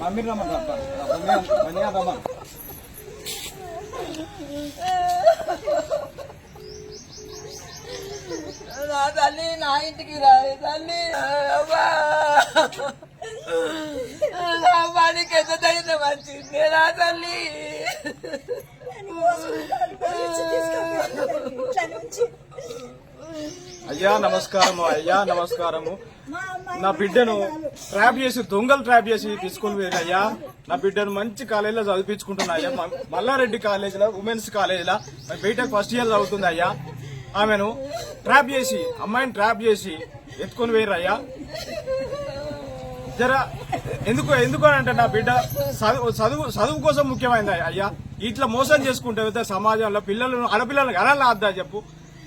Mummy రమ్మంటారా మంచిగా రమ్మా నా తల్లి నా ఇంటికి రాదు తల్లి నా అమ్మానికి ఎంత తగిన మంచిది నా తల్లి అయ్యా నమస్కారము అయ్యా నమస్కారము. నా బిడ్డను ట్రాప్ చేసి దొంగలు ట్రాప్ చేసి తీసుకొని పోయారు అయ్యా. నా బిడ్డను మంచి కాలేజీలో చదివించుకుంటున్నా అయ్యా. మల్లారెడ్డి కాలేజీలో ఉమెన్స్ కాలేజీలో బీటెక్ ఫస్ట్ ఇయర్ చదువుతుంది అయ్యా. ఆమెను ట్రాప్ చేసి అమ్మాయిని ట్రాప్ చేసి ఎత్తుకొని పోయారు అయ్యా. జర ఎందుకు ఎందుకు అని అంటే నా బిడ్డ చదువు చదువు కోసం ముఖ్యమైనది అయ్యా. ఇట్లా మోసం చేసుకుంటే సమాజంలో పిల్లలను ఆడపిల్లలకు అనాలి అద్దా చెప్పు.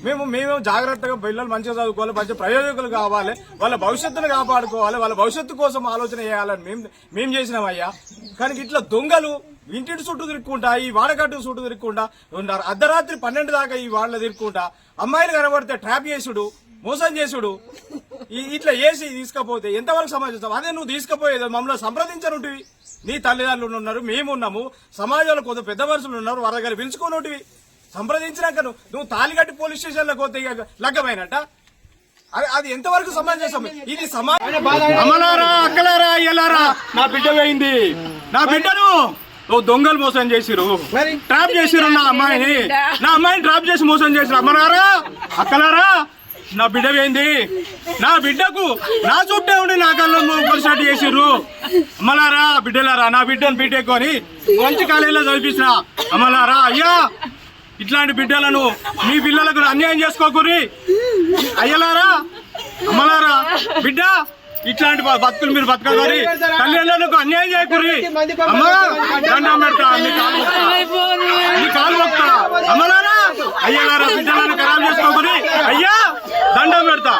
మేము మేము జాగ్రత్తగా పిల్లలు మంచిగా చదువుకోవాలి మంచి ప్రయోజకులు కావాలి వాళ్ళ భవిష్యత్తును కాపాడుకోవాలి వాళ్ళ భవిష్యత్తు కోసం ఆలోచన చేయాలని మేము మేము చేసినాం అయ్యా కానీ ఇట్లా దొంగలు ఇంటింటి చుట్టూ తిరుక్కుంటా ఈ వాడకట్టు చుట్టూ తిరుక్కుంటా ఉన్నారు. అర్ధరాత్రి పన్నెండు దాకా ఈ వాళ్ళ తిరుక్కుంటా. అమ్మాయిలు కనబడితే ట్రాప్ చేసుడు మోసం చేసుడు. ఈ- ఇట్లా వేసి తీసుకపోతే ఎంతవరకు సమాజం అదే నువ్వు తీసుకుపోయేది మమ్మల్ని సంప్రదించనుంటివి. నీ తల్లిదండ్రులు ఉన్నారు మేము ఉన్నాము. సమాజంలో కొంత పెద్ద మనుషులు ఉన్నారు వాళ్ళ దగ్గర పిలుచుకోనుంటివి. సంప్రదించినాక నువ్వు నువ్వు తాలిగట్టి పోలీస్ స్టేషన్లో పోతే ఇక లగ్గమైనట్ట? అది అది ఎంతవరకు సమాజం ఇది సమాజం అమలారా అక్కలారా అయ్యలారా? నా బిడ్డ పోయింది నా బిడ్డను? ఓ దొంగలు మోసం చేసిరు ట్రాప్ చేసిరు నా అమ్మాయిని. నా అమ్మాయిని ట్రాప్ చేసి మోసం చేసిరు అమ్మలారా అక్కలారా? నా బిడ్డ పోయింది నా బిడ్డకు నా చుట్టే ఉండి నా కళ్ళ పొలిసాటి చేసిర్రు. అమ్మలారా బిడ్డలారా నా బిడ్డను బీటెక్ అని మంచి కాలేజీలో చదివించిన అమ్మలారా అయ్యా! ఇట్లాంటి బిడ్డలను మీ పిల్లలకు అన్యాయం చేసుకోకూరి అయ్యలారా? అమ్మలారా? బిడ్డ ఇట్లాంటి భక్తులు బతుకులు మీరు బతకాలి తల్లిదండ్రులకు అన్యాయం చేయకూరి అమ్మా దండం పెడతా కాలు కాలు మొక్తా అమ్మలారా? అయ్యలారా బిడ్డలను ఖరాబ్ చేసుకోకూరి అయ్యా దండం పెడతా.